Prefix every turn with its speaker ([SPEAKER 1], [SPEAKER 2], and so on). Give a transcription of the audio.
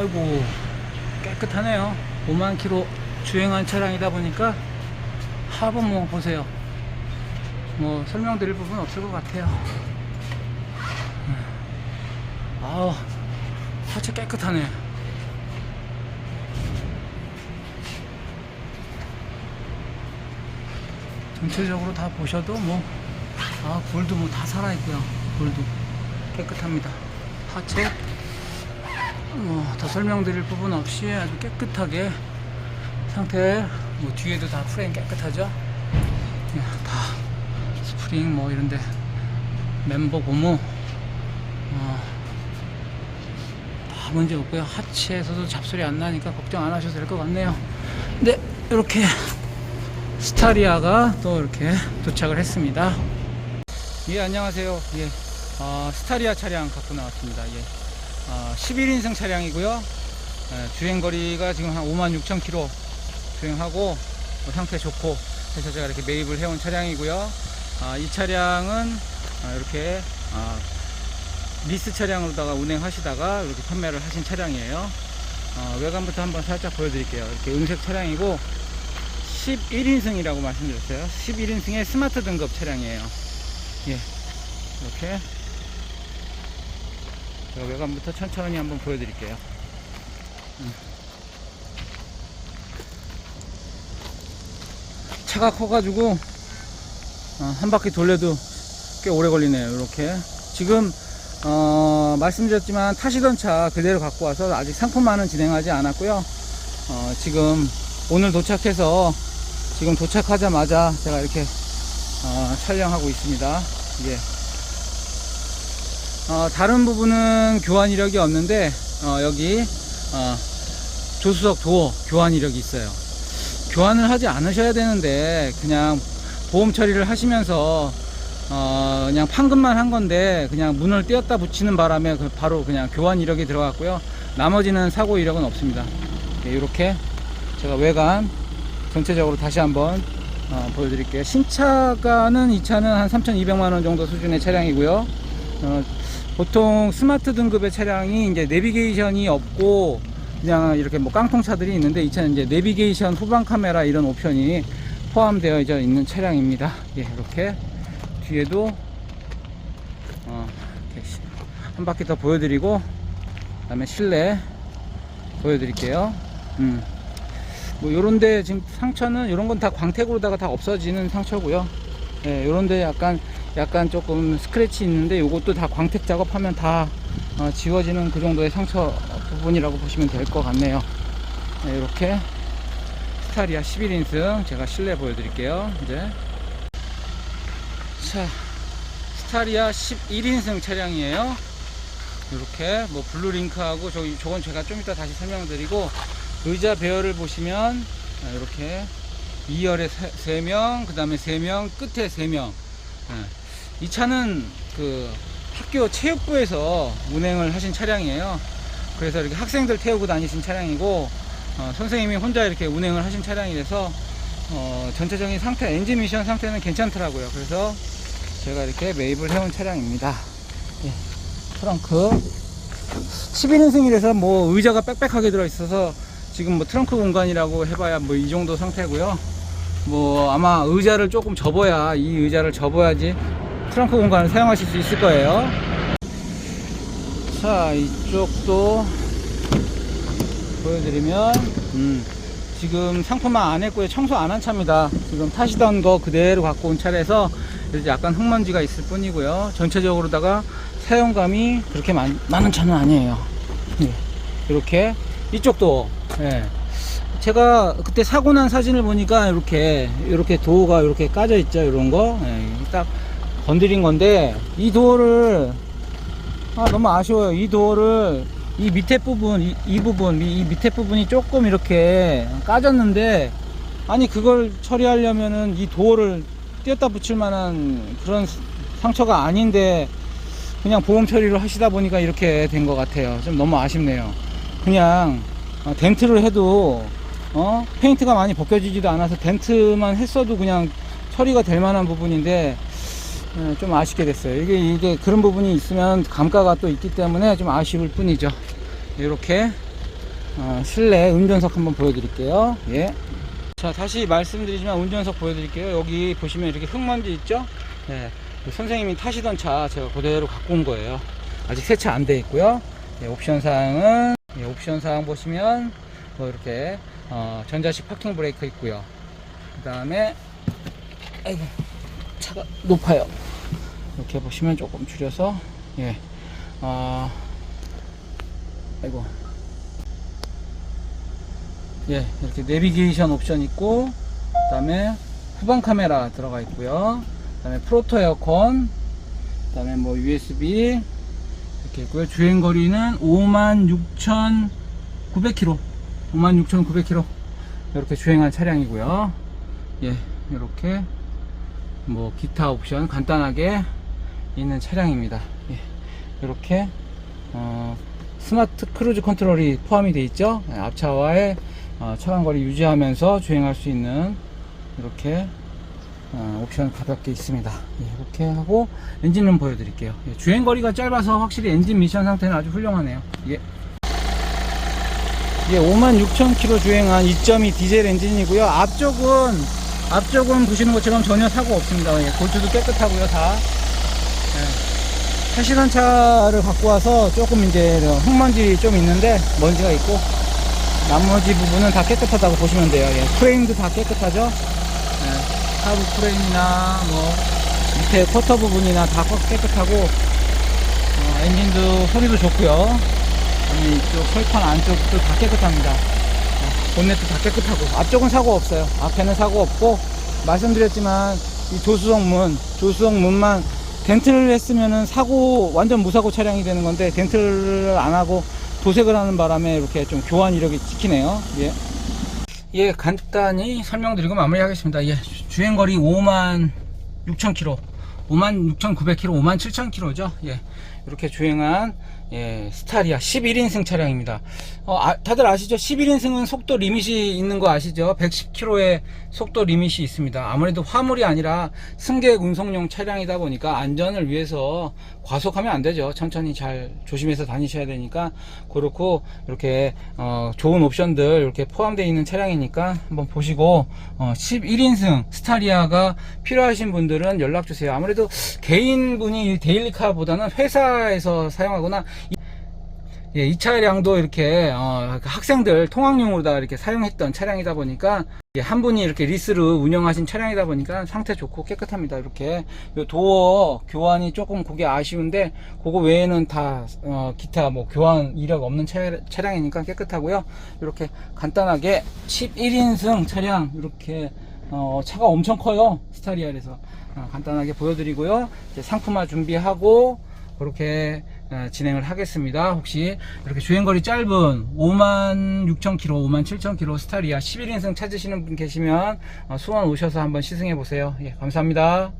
[SPEAKER 1] 아이고 깨끗하네요. 5만 킬로 주행한 차량이다 보니까 하부 뭐 보세요. 뭐 설명드릴 부분 없을 것 같아요. 아우 하체 깨끗하네. 전체적으로 다 보셔도 뭐, 아, 골도 뭐다 살아있고요. 골도 깨끗합니다. 하체, 뭐, 더 설명드릴 부분 없이 아주 깨끗하게 상태, 뭐, 뒤에도 다 프레임 깨끗하죠? 예, 다 스프링 뭐 이런데 멤버 고무, 어, 다 문제 없고요. 하체에서도 잡소리 안 나니까 걱정 안 하셔도 될 것 같네요. 네, 이렇게 스타리아가 또 이렇게 도착을 했습니다. 예, 안녕하세요. 예, 어, 스타리아 차량 갖고 나왔습니다. 예, 어, 11인승 차량이고요. 예, 주행거리가 지금 한 5만 6천 킬로 주행하고 뭐 상태 좋고 해서 제가 이렇게 매입을 해온 차량이고요. 아, 이 차량은 아, 이렇게 아, 리스 차량으로다가 운행하시다가 이렇게 판매를 하신 차량이에요. 어, 외관부터 한번 살짝 보여드릴게요. 이렇게 은색 차량이고 11인승이라고 말씀드렸어요. 11인승의 스마트 등급 차량이에요. 예. 이렇게. 제가 외관부터 천천히 한번 보여드릴게요. 음. 차가 커가지고, 어, 한 바퀴 돌려도 꽤 오래 걸리네요. 이렇게. 지금, 어, 말씀드렸지만 타시던 차 그대로 갖고 와서 아직 상품만은 진행하지 않았고요. 어, 지금 오늘 도착해서 지금 도착하자마자 제가 이렇게 어, 촬영하고 있습니다. 예. 어, 다른 부분은 교환 이력이 없는데 어, 여기 어, 조수석 도어 교환 이력이 있어요. 교환을 하지 않으셔야 되는데 그냥 보험 처리를 하시면서 어, 그냥 판금만 한 건데 그냥 문을 떼었다 붙이는 바람에 그 바로 그냥 교환 이력이 들어갔고요. 나머지는 사고 이력은 없습니다. 예, 이렇게 제가 외관 전체적으로 다시 한번 어, 보여드릴게요. 신차가는 이 차는 한 3,200만원 정도 수준의 차량이고요. 어, 보통 스마트 등급의 차량이 이제 내비게이션이 없고 그냥 이렇게 뭐 깡통차들이 있는데 이 차는 이제 내비게이션 후방 카메라 이런 옵션이 포함되어 있는 차량입니다. 예, 이렇게 뒤에도 어, 한 바퀴 더 보여드리고 그다음에 실내 보여드릴게요. 음. 뭐 요런데 지금 상처는 요런 건 다 광택으로다가 다 없어지는 상처고요. 예, 요런데 약간 약간 조금 스크래치 있는데 요것도 다 광택 작업하면 다 어, 지워지는 그 정도의 상처 부분이라고 보시면 될 것 같네요. 네, 이렇게 스타리아 11인승 제가 실내 보여드릴게요. 이제 자 스타리아 11인승 차량이에요. 이렇게 뭐 블루링크하고 저기 저건 제가 좀 이따 다시 설명드리고 의자 배열을 보시면 아, 이렇게 2열에 3명, 그 다음에 3명, 끝에 3명. 이 차는 그 학교 체육부에서 운행을 하신 차량이에요. 그래서 이렇게 학생들 태우고 다니신 차량이고, 어, 선생님이 혼자 이렇게 운행을 하신 차량이라서, 어, 전체적인 상태, 엔진 미션 상태는 괜찮더라고요. 그래서 제가 이렇게 매입을 해온 차량입니다. 예, 트렁크. 11인승이라서 뭐 의자가 빽빽하게 들어있어서 지금 뭐 트렁크 공간이라고 해봐야 뭐 이 정도 상태고요. 뭐 아마 의자를 조금 접어야 이 의자를 접어야지 트렁크 공간을 사용하실 수 있을 거예요. 자 이쪽도 보여드리면 음, 지금 상품화 안 했고요. 청소 안 한 차입니다. 지금 타시던 거 그대로 갖고 온 차라서 약간 흙먼지가 있을 뿐이고요. 전체적으로다가 사용감이 그렇게 많, 많은 차는 아니에요. 예, 이렇게 이쪽도 예. 제가 그때 사고 난 사진을 보니까 이렇게 이렇게 도어가 이렇게 까져 있죠 이런 거. 예, 딱 건드린 건데 이 도어를 아 너무 아쉬워요. 이 도어를 이 밑에 부분 이, 이 부분 이, 이 밑에 부분이 조금 이렇게 까졌는데 아니 그걸 처리하려면은 이 도어를 띄었다 붙일 만한 그런 상처가 아닌데 그냥 보험 처리를 하시다 보니까 이렇게 된 것 같아요. 좀 너무 아쉽네요. 그냥 어, 덴트를 해도 어 페인트가 많이 벗겨지지도 않아서 덴트만 했어도 그냥 처리가 될 만한 부분인데 어, 좀 아쉽게 됐어요 이게 이게 그런 부분이 있으면 감가가 또 있기 때문에 좀 아쉬울 뿐이죠 이렇게 어, 실내 운전석 한번 보여드릴게요. 예. 자, 다시 말씀드리지만 운전석 보여드릴게요. 여기 보시면 이렇게 흙먼지 있죠? 네. 그 선생님이 타시던 차 제가 그대로 갖고 온 거예요. 아직 세차 안 돼 있고요. 예, 옵션 사항은, 예, 옵션 사항 보시면, 뭐 이렇게, 어, 전자식 파킹 브레이크 있고요. 그 다음에, 아이고, 차가 높아요. 이렇게 보시면 조금 줄여서, 예, 어, 아이고, 예, 이렇게 내비게이션 옵션 있고, 그 다음에 후방 카메라 들어가 있고요. 그 다음에 프로토 에어컨, 그 다음에 뭐 USB, 이렇게 있고요. 주행 거리는 56,900km. 56,900km. 이렇게 주행한 차량이고요. 예, 이렇게 뭐 기타 옵션 간단하게 있는 차량입니다. 예, 이렇게 어, 스마트 크루즈 컨트롤이 포함이 되어 있죠. 예, 앞차와의 어, 차간 거리 유지하면서 주행할 수 있는 이렇게 어, 옵션 가볍게 있습니다. 예, 이렇게 하고 엔진룸 보여드릴게요. 예, 주행 거리가 짧아서 확실히 엔진 미션 상태는 아주 훌륭하네요. 예. 예, 56,000km 주행한 2.2 디젤 엔진이고요. 앞쪽은 앞쪽은 보시는 것처럼 전혀 사고 없습니다. 예, 골조도 깨끗하고요, 다. 예. 타시던 차를 갖고 와서 조금 이제 흙먼지 좀 있는데 먼지가 있고 나머지 부분은 다 깨끗하다고 보시면 돼요. 예, 프레임도 다 깨끗하죠. 예, 하부 프레임이나 뭐 밑에 쿼터 부분이나 다 깨끗하고 어, 엔진도 소리도 좋고요. 이 이쪽 설판 안쪽도 다 깨끗합니다. 어, 본넷도 다 깨끗하고 앞쪽은 사고 없어요. 앞에는 사고 없고 말씀드렸지만 이 조수석 문, 조수석 문만 덴트를 했으면은 사고 완전 무사고 차량이 되는 건데 덴트를 안 하고 도색을 하는 바람에 이렇게 좀 교환 이력이 찍히네요. 예. 예, 간단히 설명드리고 마무리하겠습니다. 예, 주- 주행거리 5만 6천 킬로, 5만 6,900 킬로, 5만 7천 킬로죠. 예, 이렇게 주행한 예, 스타리아 11인승 차량입니다. 어, 아, 다들 아시죠? 11인승은 속도 리밋이 있는 거 아시죠? 110km의 속도 리밋이 있습니다. 아무래도 화물이 아니라 승객 운송용 차량이다 보니까 안전을 위해서 과속하면 안 되죠. 천천히 잘 조심해서 다니셔야 되니까 그렇고 이렇게 어, 좋은 옵션들 이렇게 포함되어 있는 차량이니까 한번 보시고 어, 11인승 스타리아가 필요하신 분들은 연락 주세요. 아무래도 개인분이 데일리카보다는 회사 에서 사용하거나 예, 이 차량도 이렇게 어, 학생들 통학용으로 다 이렇게 사용했던 차량이다 보니까 예, 한 분이 이렇게 리스를 운영하신 차량이다 보니까 상태 좋고 깨끗합니다. 이렇게 요 도어 교환이 조금 그게 아쉬운데 그거 외에는 다 어, 기타 뭐 교환 이력 없는 차, 차량이니까 깨끗하고요. 이렇게 간단하게 11인승 차량 이렇게 어, 차가 엄청 커요. 스타리아에서 어, 간단하게 보여드리고요. 상품화 준비하고 그렇게 어, 진행을 하겠습니다. 혹시 이렇게 주행거리 짧은 5만 6천 킬로, 5만 7천 킬로 스타리아 11인승 찾으시는 분 계시면 어, 수원 오셔서 한번 시승해 보세요. 예, 감사합니다.